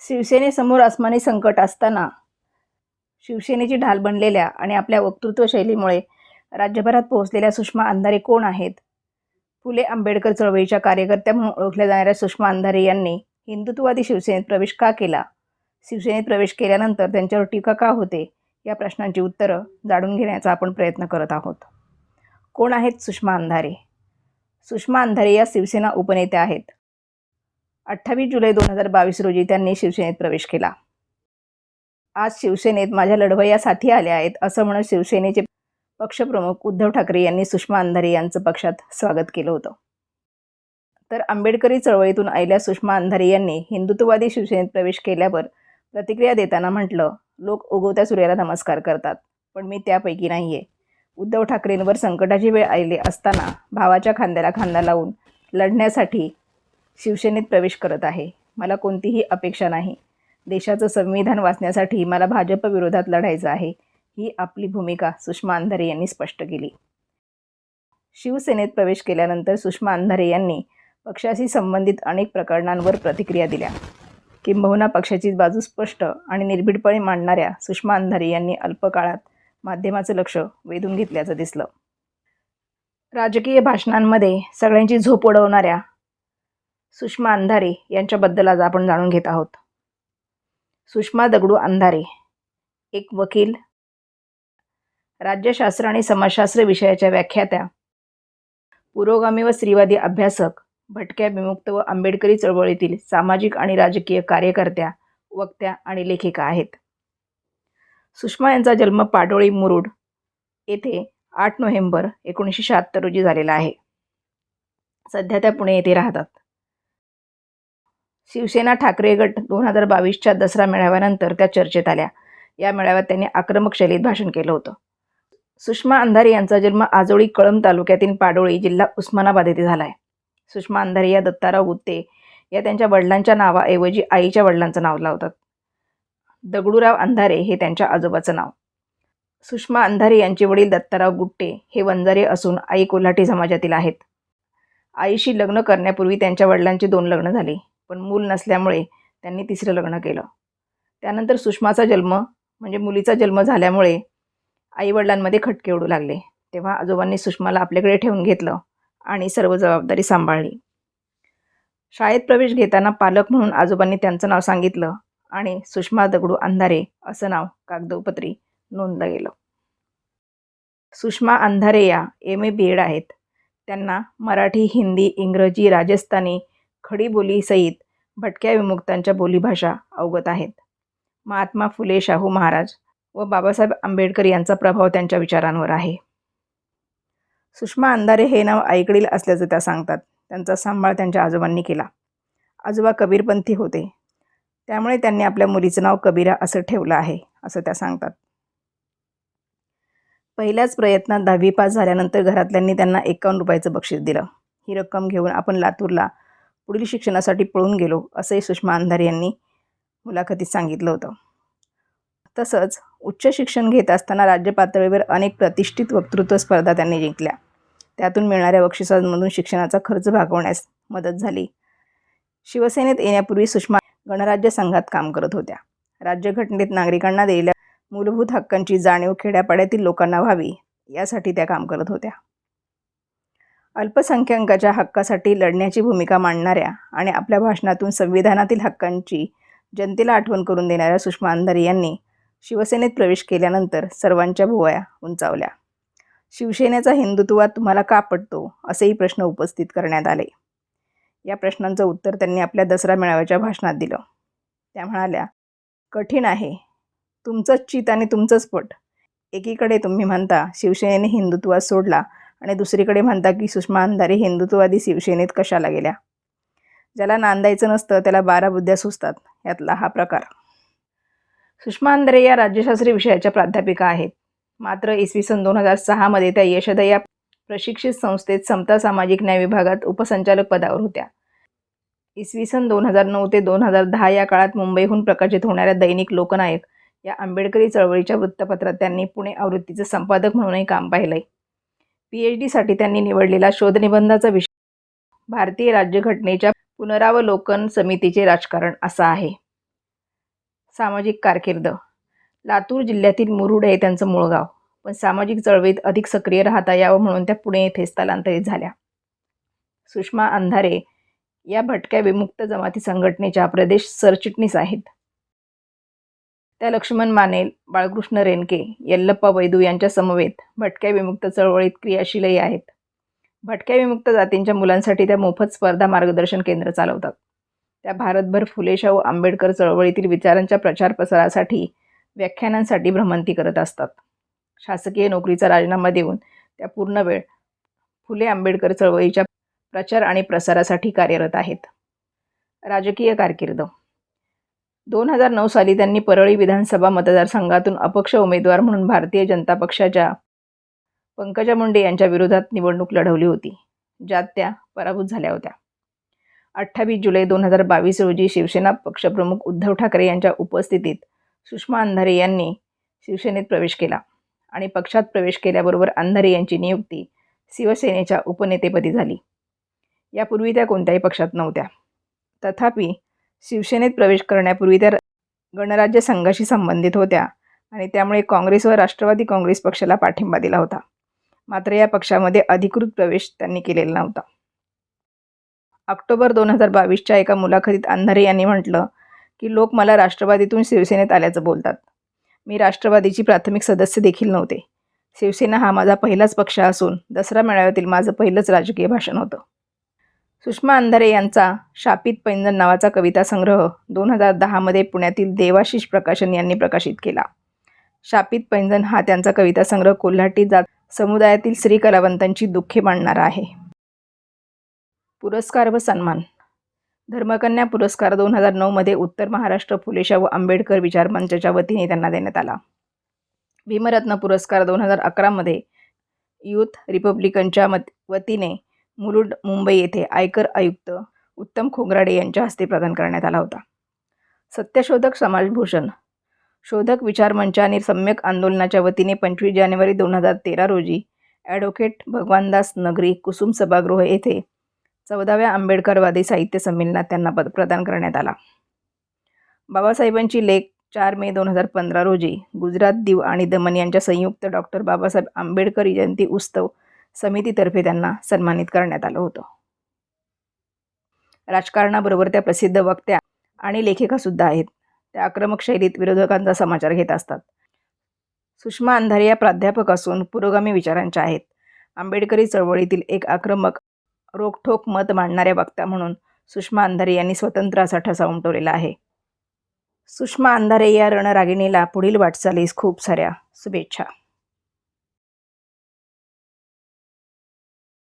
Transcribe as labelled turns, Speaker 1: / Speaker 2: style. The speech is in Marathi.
Speaker 1: शिवसेनेसमोर अस्मानी संकट असताना शिवसेनेची ढाल बनलेल्या आणि आपल्या वक्तृत्व शैलीमुळे राज्यभरात पोहोचलेल्या सुषमा अंधारे कोण आहेत? फुले आंबेडकर चळवळीच्या कार्यकर्त्या म्हणून ओळखल्या जाणाऱ्या सुषमा अंधारे यांनी हिंदुत्ववादी शिवसेनेत प्रवेश का केला? शिवसेनेत प्रवेश केल्यानंतर त्यांच्यावर टीका का होते? या प्रश्नांची उत्तरं जाणून घेण्याचा आपण प्रयत्न करत आहोत. कोण आहेत सुषमा अंधारे? सुषमा अंधारे या शिवसेना उपनेत्या आहेत. अठ्ठावीस जुलै दोन हजार बावीस रोजी त्यांनी शिवसेनेत प्रवेश केला. आज शिवसेनेत माझ्या लढवय्या साथी आल्या आहेत असं म्हणत शिवसेनेचे पक्षप्रमुख उद्धव ठाकरे यांनी सुषमा अंधारे यांचं पक्षात स्वागत केलं होतं. तर आंबेडकरी चळवळीतून आलेल्या सुषमा अंधारे यांनी हिंदुत्ववादी शिवसेनेत प्रवेश केल्यावर प्रतिक्रिया देताना म्हटलं लोक उगवत्या सूर्याला नमस्कार करतात पण मी त्यापैकी नाही आहे उद्धव ठाकरेंवर संकटाची वेळ आलेली असताना भावाच्या खांद्याला खांदा लावून लढण्यासाठी शिवसेनेत प्रवेश करत आहे. मला कोणतीही अपेक्षा नाही. देशाचं संविधान वाचण्यासाठी मला भाजप विरोधात लढायचं आहे ही आपली भूमिका सुषमा अंधारे यांनी स्पष्ट केली. शिवसेनेत प्रवेश केल्यानंतर सुषमा अंधारे यांनी पक्षाशी संबंधित अनेक प्रकरणांवर प्रतिक्रिया दिल्या. किंबहुना पक्षाची बाजू स्पष्ट आणि निर्भीडपणे मांडणाऱ्या सुषमा अंधारे यांनी अल्पकाळात माध्यमाचं लक्ष वेधून घेतल्याचं दिसलं. राजकीय भाषणांमध्ये सगळ्यांची झोप उडवणाऱ्या सुषमा अंधारे यांच्याबद्दल आज आपण जाणून घेत आहोत. सुषमा दगडू अंधारे एक वकील. राज्यशास्त्र आणि समाजशास्त्र विषयाच्या व्याख्यात्या. पुरोगामी व स्त्रीवादी अभ्यासक भटक्या विमुक्त व आंबेडकरी चळवळीतील सामाजिक आणि राजकीय कार्यकर्त्या वक्त्या आणि लेखिका आहेत. सुषमा यांचा जन्म पाडोळी मुरुड येथे आठ नोव्हेंबर एकोणीसशे शहात्तर रोजी झालेला आहे. सध्या त्या पुणे येथे राहतात. शिवसेना ठाकरे गट दोन हजार बावीसच्या दसरा मेळाव्यानंतर त्या चर्चेत आल्या. या मेळाव्यात त्यांनी आक्रमक शैलीत भाषण केलं होतं. सुषमा अंधारे यांचा जन्म आजोळी कळंब तालुक्यातील पाडोळी जिल्हा उस्मानाबाद येथे झाला आहे सुषमा अंधारे या दत्ताराव गुत्ते या त्यांच्या वडिलांच्या नावाऐवजी आईच्या वडिलांचं नाव लावतात. दगडूराव अंधारे हे त्यांच्या आजोबाचं नाव. सुषमा अंधारे यांचे वडील दत्ताराव गुट्टे हे वंजारे असून आई कोल्हाटी समाजातील आहेत. आईशी लग्न करण्यापूर्वी त्यांच्या वडिलांची दोन लग्न झाली. पण मूल नसल्यामुळे त्यांनी तिसरं लग्न केलं. त्यानंतर सुषमाचा जन्म म्हणजे मुलीचा जन्म झाल्यामुळे आईवडिलांमध्ये खटके उडू लागले. तेव्हा आजोबांनी सुषमाला आपल्याकडे ठेवून घेतलं आणि सर्व जबाबदारी सांभाळली. शाळेत प्रवेश घेताना पालक म्हणून आजोबांनी त्यांचं नाव सांगितलं आणि सुषमा दगडू अंधारे असं नाव कागदोपत्री नोंदलं गेलं. सुषमा अंधारे या एम ए बी एड आहेत. त्यांना मराठी हिंदी इंग्रजी राजस्थानी खडी बोलीसहित भटक्या विमुक्तांच्या बोलीभाषा अवगत आहेत. महात्मा फुले शाहू महाराज व बाबासाहेब आंबेडकर यांचा प्रभाव त्यांच्या विचारांवर आहे. सुषमा अंधारे हे नाव ऐकडील असल्याचं त्या सांगतात. त्यांचा सांभाळ त्यांच्या आजोबांनी केला. आजोबा कबीरपंथी होते. त्यामुळे त्यांनी आपल्या मुलीचं नाव कबीरा असं ठेवलं आहे असं त्या सांगतात. पहिल्याच प्रयत्नात दहावी पास झाल्यानंतर घरातल्यांनी त्यांना एकावन्न रुपयाचं बक्षीस दिलं. ही रक्कम घेऊन आपण लातूरला पुढील शिक्षणासाठी पळून गेलो असंही सुषमा अंधारे यांनी मुलाखतीत सांगितलं होतं. तसंच उच्च शिक्षण घेत असताना राज्य पातळीवर अनेक प्रतिष्ठित वक्तृत्व स्पर्धा त्यांनी जिंकल्या. त्यातून मिळणाऱ्या बक्षिसांमधून शिक्षणाचा खर्च भागवण्यास मदत झाली. शिवसेनेत येण्यापूर्वी सुषमा गणराज्य संघात काम करत होत्या. राज्यघटनेत नागरिकांना दिलेल्या मूलभूत हक्कांची जाणीव खेड्यापाड्यातील लोकांना व्हावी यासाठी त्या काम करत होत्या. अल्पसंख्याकाच्या हक्कासाठी लढण्याची भूमिका मांडणाऱ्या आणि आपल्या भाषणातून संविधानातील हक्कांची जनतेला आठवण करून देणाऱ्या सुषमा अंधारे यांनी शिवसेनेत प्रवेश केल्यानंतर सर्वांच्या भुवया उंचावल्या. शिवसेनेचा हिंदुत्वात तुम्हाला का पटतो? असेही प्रश्न उपस्थित करण्यात आले. या प्रश्नांचं उत्तर त्यांनी आपल्या दसरा मेळाव्याच्या भाषणात दिलं. त्या म्हणाल्या कठीण आहे. तुमचंच चित आणि तुमचंच पट. एकीकडे तुम्ही म्हणता शिवसेनेने हिंदुत्वात सोडला आणि दुसरीकडे म्हणता की सुषमा अंधारे हिंदुत्ववादी शिवसेनेत कशाला गेल्या? ज्याला नांदायचं नसतं त्याला बारा बुद्ध्या सुचतात. यातला हा प्रकार. सुषमा अंधारे या राज्यशास्त्री विषयाच्या प्राध्यापिका आहेत. मात्र इसवी सन दोन हजार सहामध्ये त्या यशोदया प्रशिक्षित संस्थेत समता सामाजिक न्याय विभागात उपसंचालक पदावर होत्या. इसवी सन दोन हजार नऊ ते दोन हजार दहा या काळात मुंबईहून प्रकाशित होणाऱ्या दैनिक लोकनायक या आंबेडकरी चळवळीच्या वृत्तपत्रात त्यांनी पुणे आवृत्तीचं संपादक म्हणूनही काम पाहिलंय. पी एच डीसाठी त्यांनी निवडलेला शोधनिबंधाचा विषय. भारतीय राज्यघटनेच्या पुनरावलोकन समितीचे राजकारण असा आहे. सामाजिक कारकीर्द. लातूर जिल्ह्यातील मुरुड हे त्यांचं मूळ गाव. पण सामाजिक चळवळीत अधिक सक्रिय राहता यावं म्हणून त्या पुणे येथे स्थलांतरित झाल्या. सुषमा अंधारे या भटक्या विमुक्त जमाती संघटनेच्या प्रदेश सरचिटणीस आहेत. त्या लक्ष्मण मानेल बाळकृष्ण रेणके यल्लप्पा वैदू यांच्या समवेत भटक्या विमुक्त चळवळीत क्रियाशीलही आहेत. भटक्या विमुक्त जातींच्या मुलांसाठी त्या मोफत स्पर्धा मार्गदर्शन केंद्र चालवतात. त्या भारतभर फुलेशाहू आंबेडकर चळवळीतील विचारांच्या प्रचार प्रसारासाठी व्याख्यानांसाठी भ्रमंती करत असतात. शासकीय नोकरीचा राजीनामा देऊन त्या पूर्ण वेळ फुले आंबेडकर चळवळीच्या प्रचार आणि प्रसारासाठी कार्यरत आहेत. राजकीय कारकीर्द दोन हजार नऊ साली त्यांनी परळी विधानसभा मतदारसंघातून अपक्ष उमेदवार म्हणून भारतीय जनता पक्षाच्या पंकजा मुंडे यांच्या विरोधात निवडणूक लढवली होती ज्यात त्या पराभूत झाल्या होत्या. अठ्ठावीस जुलै दोन हजार बावीस रोजी शिवसेना पक्षप्रमुख उद्धव ठाकरे यांच्या उपस्थितीत सुषमा अंधारे यांनी शिवसेनेत प्रवेश केला आणि पक्षात प्रवेश केल्याबरोबर अंधारे यांची नियुक्ती शिवसेनेच्या उपनेतेपदी झाली. यापूर्वी त्या कोणत्याही पक्षात नव्हत्या. तथापि शिवसेनेत प्रवेश करण्यापूर्वी त्या गणराज्य संघाशी संबंधित होत्या आणि त्यामुळे काँग्रेस व राष्ट्रवादी काँग्रेस पक्षाला पाठिंबा दिला होता. मात्र या पक्षामध्ये अधिकृत प्रवेश त्यांनी केलेला नव्हता. ऑक्टोबर दोन हजार बावीसच्या एका मुलाखतीत अंधारे यांनी म्हटलं की लोक मला राष्ट्रवादीतून शिवसेनेत आल्याचं बोलतात. मी राष्ट्रवादीची प्राथमिक सदस्य देखील नव्हते. शिवसेना हा माझा पहिलाच पक्ष असून दसरा मेळाव्यातील माझं पहिलंच राजकीय भाषण होतं. सुषमा अंधारे यांचा शापित पैंजण नावाचा कविता संग्रह दोन हजार दहामध्ये पुण्यातील देवाशिष प्रकाशन यांनी प्रकाशित केला. शापित पैंजण हा त्यांचा कविता संग्रह कोल्हाटी जात समुदायातील स्त्री कलावंतांची दुःखे मांडणारा आहे. पुरस्कार व सन्मान. धर्मकन्या पुरस्कार दोन हजार नऊमध्ये उत्तर महाराष्ट्र फुलेशा व आंबेडकर विचार मंचाच्या वतीने त्यांना देण्यात आला. भीमरत्न पुरस्कार दोन हजार अकरामध्ये युथ रिपब्लिकनच्या मत वतीने मुलुंड मुंबई येथे आयकर आयुक्त उत्तम खोगराडे यांच्या हस्ते प्रदान करण्यात आला होता. सत्यशोधक समाजभूषण. शोधक विचार मंच आणि सम्यक आंदोलनाच्या वतीने पंचवीस जानेवारी दोन हजार तेरा रोजी ॲडव्होकेट भगवानदास नगरी कुसुम सभागृह येथे चौदाव्या आंबेडकरवादी साहित्य संमेलनात त्यांना पद प्रदान करण्यात आला. बाबासाहेबांची लेख चार मे दोन हजार पंधरा रोजी गुजरात दीव आणि दमन यांच्या संयुक्त डॉक्टर बाबासाहेब आंबेडकर जयंती उत्सव समितीतर्फे त्यांना सन्मानित करण्यात आलं होतं. राजकारणाबरोबर त्या प्रसिद्ध वक्त्या आणि लेखिकासुद्धा आहेत. त्या आक्रमक शैलीत विरोधकांचा समाचार घेत असतात. सुषमा अंधारे या प्राध्यापक असून पुरोगामी विचारांच्या आहेत. आंबेडकरी चळवळीतील एक आक्रमक रोखठोक मत मांडणाऱ्या वक्ता म्हणून सुषमा अंधारे यांनी स्वतंत्र असा ठसा उमटवलेला आहे. सुषमा अंधारे या रणरागिणीला पुढील वाटचालीस खूप साऱ्या शुभेच्छा.